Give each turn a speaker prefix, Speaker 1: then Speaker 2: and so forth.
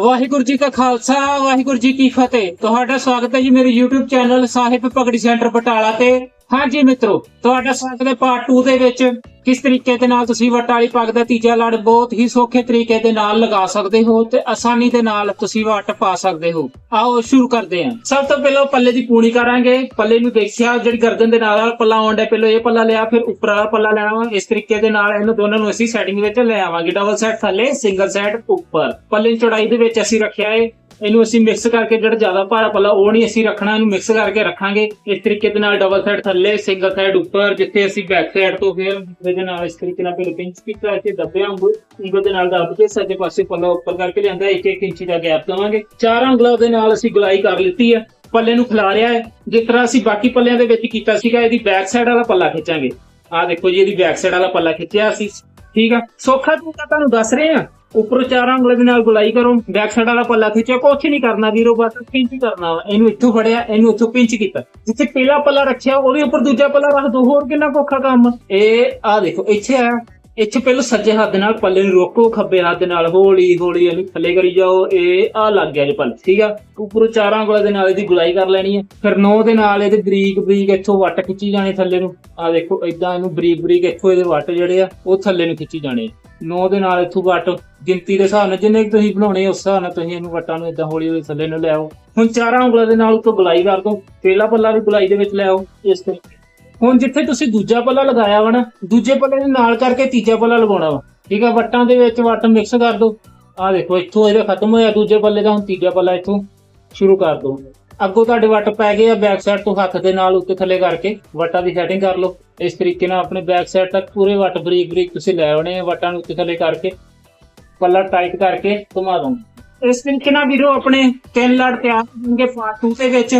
Speaker 1: ਵਾਹਿਗੁਰੂ ਜੀ ਕਾ ਖਾਲਸਾ, ਵਾਹਿਗੁਰੂ ਜੀ ਕੀ ਫਤਿਹ। ਤੁਹਾਡਾ ਸਵਾਗਤ ਹੈ ਜੀ ਮੇਰੇ YouTube ਚੈਨਲ ਸਾਹਿਬ ਪਗੜੀ ਸੈਂਟਰ ਬਟਾਲਾ ਤੇ। ਹਾਂਜੀ ਮਿੱਤਰੋ, ਤੁਹਾਡਾ ਸਵਾਗਤ ਹੈ ਪਾਰਟ 2 ਦੇ ਵਿੱਚ। ਕਿਸ ਤਰੀਕੇ ਦੇ ਨਾਲ ਤੁਸੀਂ ਵੱਟ ਵਾਲੀ ਪੱਗ ਦਾ ਤੀਜਾ ਲੜ ਬਹੁਤ ਹੀ ਸੌਖੇ ਤਰੀਕੇ ਦੇ ਨਾਲ ਲਗਾ ਸਕਦੇ ਹੋ ਤੇ ਆਸਾਨੀ ਦੇ ਨਾਲ ਤੁਸੀਂ ਵੱਟ ਪਾ ਸਕਦੇ ਹੋ। ਆਓ ਸ਼ੁਰੂ ਕਰਦੇ ਹਾਂ। ਸਭ ਤੋਂ ਪਹਿਲਾਂ ਪੱਲੇ ਦੀ ਪੂਣੀ ਕਰਾਂਗੇ। ਪੱਲੇ ਨੂੰ ਦੇਖਿਆ, ਜਿਹੜੀ ਗਰਦਨ ਦੇ ਨਾਲ ਵਾਲਾ ਪੱਲਾ ਆਉਂਦਾ ਪਹਿਲਾਂ ਇਹ ਪੱਲਾ ਲਿਆ, ਫਿਰ ਉੱਪਰ ਵਾਲਾ ਪੱਲਾ ਲੈਣਾ ਵਾ। ਇਸ ਤਰੀਕੇ ਦੇ ਨਾਲ ਇਹਨੂੰ ਦੋਨਾਂ ਨੂੰ ਅਸੀਂ ਸੈਟਿੰਗ ਵਿੱਚ ਲੈ ਆਵਾਂਗੇ। ਡਬਲ ਸੈਟ ਥੱਲੇ ਸਿੰਗਲ ਸੈਟ ਉੱਪਰ। ਪੱਲੇ ਦੀ ਚੌੜਾਈ ਦੇ ਵਿੱਚ ਅਸੀਂ ਰੱਖਿਆ ਹੈ ਇਹਨੂੰ ਅਸੀਂ ਮਿਕਸ ਕਰਕੇ ਜਿਹੜਾ ਜ਼ਿਆਦਾ ਭਾਰਾ ਪੱਲਾ ਉਹ ਨਹੀਂ ਅਸੀਂ ਰੱਖਣਾ, ਇਹਨੂੰ ਮਿਕਸ ਕਰਕੇ ਰੱਖਾਂਗੇ। ਇਸ ਤਰੀਕੇ ਦੇ ਨਾਲ ਡਬਲ ਸਾਈਡ ਥੱਲੇ ਸਿੰਗਲ ਸਾਈਡ ਉੱਪਰ, ਜਿੱਥੇ ਅਸੀਂ ਬੈਕ ਸਾਈਡ ਤੋਂ ਫਿਰ ਇਹਦੇ ਨਾਲ ਇਸ ਤਰੀਕੇ ਨਾਲ ਫਿਰ ਪਿੰਚ ਕੀਤਾ ਇੱਥੇ ਦੱਬਿਆ ਉਂਗਲ ਉਂਗਲ ਦੇ ਨਾਲ ਦੱਬ ਕੇ ਸੱਜੇ ਪਾਸੇ ਪੱਲਾ ਉੱਪਰ ਕਰਕੇ ਲਿਆਂਦਾ ਇੱਕ ਇੱਕ ਇੰਚੀ ਦਾ ਗੈਪ ਦਵਾਂਗੇ। ਚਾਰ ਉਂਗਲਾਂ ਦੇ ਨਾਲ ਅਸੀਂ ਗੁਲਾਈ ਕਰ ਲਿੱਤੀ ਹੈ, ਪੱਲੇ ਨੂੰ ਖਿਲਾ ਖਿਲਾਰਿਆ ਹੈ। ਜਿਸ ਤਰ੍ਹਾਂ ਅਸੀਂ ਬਾਕੀ ਪੱਲਿਆਂ ਦੇ ਵਿੱਚ ਕੀਤਾ ਸੀਗਾ, ਇਹਦੀ ਬੈਕ ਸਾਈਡ ਵਾਲਾ ਪੱਲਾ ਖਿੱਚਾਂਗੇ। ਆਹ ਦੇਖੋ ਜੀ, ਇਹਦੀ ਬੈਕ ਸਾਈਡ ਵਾਲਾ ਪੱਲਾ ਖਿੱਚਿਆ ਅਸੀਂ। ਠੀਕ ਆ? ਸੌਖਾ ਤਰੀਕਾ ਤੁਹਾਨੂੰ ਦੱਸ ਰਹੇ ਆ ਉੱਪਰੋਂ ਚਾਰਾਂ ਉਂਗਲਾਂ ਦੇ ਨਾਲ ਗੁਲਾਈ ਕਰੋ ਬੈਕ ਸਾਈਡ ਵਾਲਾ ਪੱਲਾ ਖਿੱਚਿਆ ਕੁਛ ਨਹੀਂ ਕਰਨਾ ਵੀਰੋ, ਬਸ ਪਿੰਚ ਕਰਨਾ ਇਹਨੂੰ ਇੱਥੋਂ ਫੜਿਆ, ਇਹਨੂੰ ਇੱਥੋਂ ਪਿੰਚ ਕੀਤਾ। ਜਿੱਥੇ ਪਹਿਲਾ ਪੱਲਾ ਰੱਖਿਆ, ਉਹਦੇ ਉੱਪਰ ਦੂਜਾ ਪੱਲਾ ਰੱਖ ਦੋ, ਹੋਰ ਕਿੰਨਾ ਕੋਖਾ ਕੰਮ? ਇਹ ਆ ਦੇਖੋ, ਇੱਥੇ ਆ। ਇੱਥੇ ਪਹਿਲਾਂ ਸੱਜੇ ਹੱਥ ਦੇ ਨਾਲ ਪੱਲੇ ਨੂੰ ਰੋਕੋ, ਖੱਬੇ ਹੱਥ ਦੇ ਨਾਲ ਹੌਲੀ ਹੌਲੀ ਇਹਨੂੰ ਥੱਲੇ ਕਰੀ ਜਾਓ। ਇਹ ਆ ਲੱਗ ਗਿਆ ਜੀ ਪੱਲ, ਠੀਕ ਆ? ਉੱਪਰੋਂ ਚਾਰਾਂ ਉਂਗਲਾਂ ਦੇ ਨਾਲ ਇਹਦੀ ਗੁਲਾਈ ਕਰ ਲੈਣੀ ਹੈ ਫਿਰ ਨੋ ਦੇ ਨਾਲ ਇਹਦੇ ਬਰੀਕ ਬਰੀਕ ਇੱਥੋਂ ਵੱਟ ਖਿੱਚੀ ਜਾਣੇ ਥੱਲੇ ਨੂੰ। ਆ ਦੇਖੋ ਇਦਾਂ ਇਹਨੂੰ ਬਰੀਕ ਬਰੀਕ ਇੱਥੋਂ ਇਹਦੇ ਵੱਟ ਜਿਹੜੇ ਆ, ਉਹ ਥੱਲੇ ਨੂੰ ਖਿੱਚੀ ਜਾਣੇ ਨੌ ਦੇ ਨਾਲ ਇੱਥੋਂ ਵੱਟ ਗਿਣਤੀ ਦੇ ਹਿਸਾਬ ਨਾਲ ਜਿੰਨੇ ਕੁ ਤੁਸੀਂ ਬਣਾਉਣੇ ਉਸ ਹਿਸਾਬ ਨਾਲ ਤੁਸੀਂ ਇਹਨੂੰ ਵੱਟਾਂ ਨੂੰ ਇਦਾਂ ਹੌਲੀ ਹੌਲੀ ਥੱਲੇ ਨੂੰ ਲੈ ਆਓ। ਹੁਣ ਚਾਰਾਂ ਉਂਗਲਾਂ ਦੇ ਨਾਲ ਉੱਤੋਂ ਗੁਲਾਈ ਕਰ ਦੋ ਪਹਿਲਾ ਪੱਲਾ ਵੀ ਗੁਲਾਈ ਦੇ ਵਿੱਚ ਲੈ ਆਓ, ਇਸ ਤਰੀਕੇ ਹੁਣ ਜਿੱਥੇ ਤੁਸੀਂ ਦੂਜਾ ਪੱਲਾ ਲਗਾਇਆ ਵਾ ਨਾ, ਦੂਜੇ ਪੱਲੇ ਦੇ ਨਾਲ ਕਰਕੇ ਤੀਜਾ ਪੱਲਾ ਲਗਾਉਣਾ ਵਾ। ਠੀਕ ਆ, ਵੱਟਾਂ ਦੇ ਵਿੱਚ ਵੱਟ ਮਿਕਸ ਕਰ ਦੋ ਆਹ ਦੇਖੋ, ਇੱਥੋਂ ਇਹਦਾ ਖਤਮ ਹੋਇਆ ਦੂਜੇ ਪੱਲੇ ਦਾ, ਹੁਣ ਤੀਜਾ ਪੱਲਾ ਇੱਥੋਂ ਸ਼ੁਰੂ ਕਰ ਦੋ ਅੱਗੋਂ ਤੁਹਾਡੇ ਵੱਟ ਪੈ ਗਏ ਆ ਬੈਕ ਸਾਈਡ ਤੋਂ ਹੱਥ ਦੇ ਨਾਲ ਉੱਤੇ ਥੱਲੇ ਕਰਕੇ। ਵੱਟਾਂ ਦੀ ਸੈਟਿੰਗ ਕਰ ਲਓ। ਇਸ ਤਰੀਕੇ ਨਾਲ ਆਪਣੇ ਬੈਕ ਸਾਈਡ ਤੱਕ ਪੂਰੇ ਵੱਟ ਬਰੀਕ ਬਰੀਕ ਤੁਸੀਂ ਲੈ ਆਉਣੇ ਆ, ਵੱਟਾਂ ਨੂੰ ਉੱਤੇ ਥੱਲੇ ਕਰਕੇ। ਪੱਲਾ ਟਾਈਟ ਕਰਕੇ ਘੁਮਾ ਦੋ ਇਸ ਤਰੀਕੇ ਨਾਲ ਵੀਰੋ ਆਪਣੇ ਤਿੰਨ ਲੜ ਤਿਆਰ ਹੋਣਗੇ ਪਾਰਟ 2 ਦੇ ਵਿੱਚ।